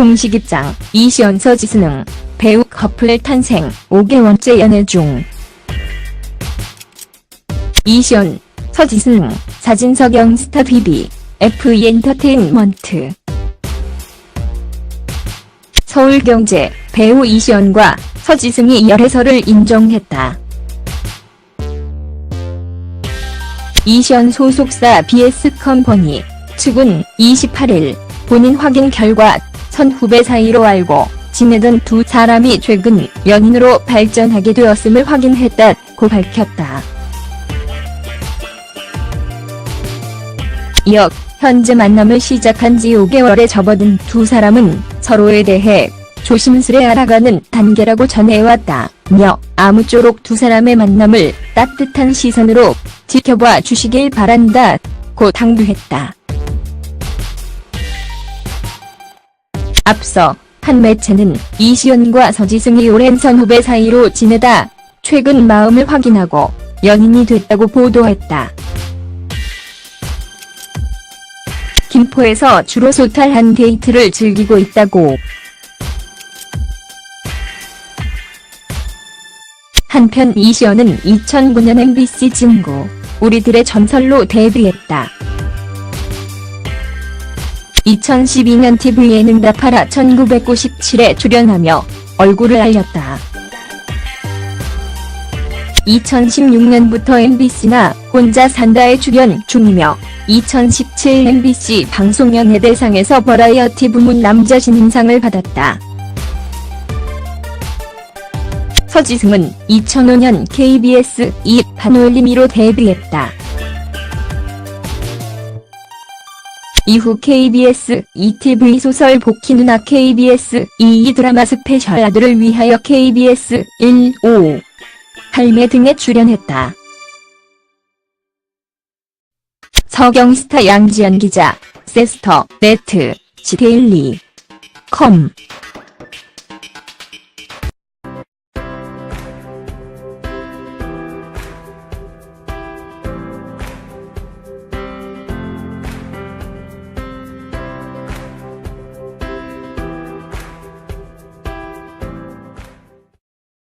공식 입장, 이시연 서지수능, 배우 커플 탄생, 5개월째 연애 중. 이시연, 서지수능, 사진석영 스타 비비, FE 엔터테인먼트. 서울경제, 배우 이시연과 서지승이 열애설을 인정했다. 이시연 소속사 BS 컴퍼니 측은 28일 본인 확인 결과 선후배 사이로 알고 지내던 두 사람이 최근 연인으로 발전하게 되었음을 확인했다고 밝혔다. 이어 현재 만남을 시작한 지 5개월에 접어든 두 사람은 서로에 대해 조심스레 알아가는 단계라고 전해왔다며 아무쪼록 두 사람의 만남을 따뜻한 시선으로 지켜봐 주시길 바란다 고 당부했다. 앞서 한 매체는 이시연과 서지승이 오랜 선후배 사이로 지내다 최근 마음을 확인하고 연인이 됐다고 보도했다. 김포에서 주로 소탈한 데이트를 즐기고 있다고. 한편 이시연은 2009년 MBC 진구 우리들의 전설로 데뷔했다. 2012년 TV 예능 나파라 1997에 출연하며 얼굴을 알렸다. 2016년부터 MBC나 혼자 산다에 출연 중이며 2017 MBC 방송연예대상에서 버라이어티 부문 남자 신인상을 받았다. 서지승은 2005년 KBS 2 반올림이로 데뷔했다. 이후 KBS ETV 소설 복희 누나 KBS 2 드라마 스페셜 아들을 위하여 KBS 1 5 할매 등에 출연했다. 서경스타 양지연 기자, 세스터, 네트, 지데일리, 컴.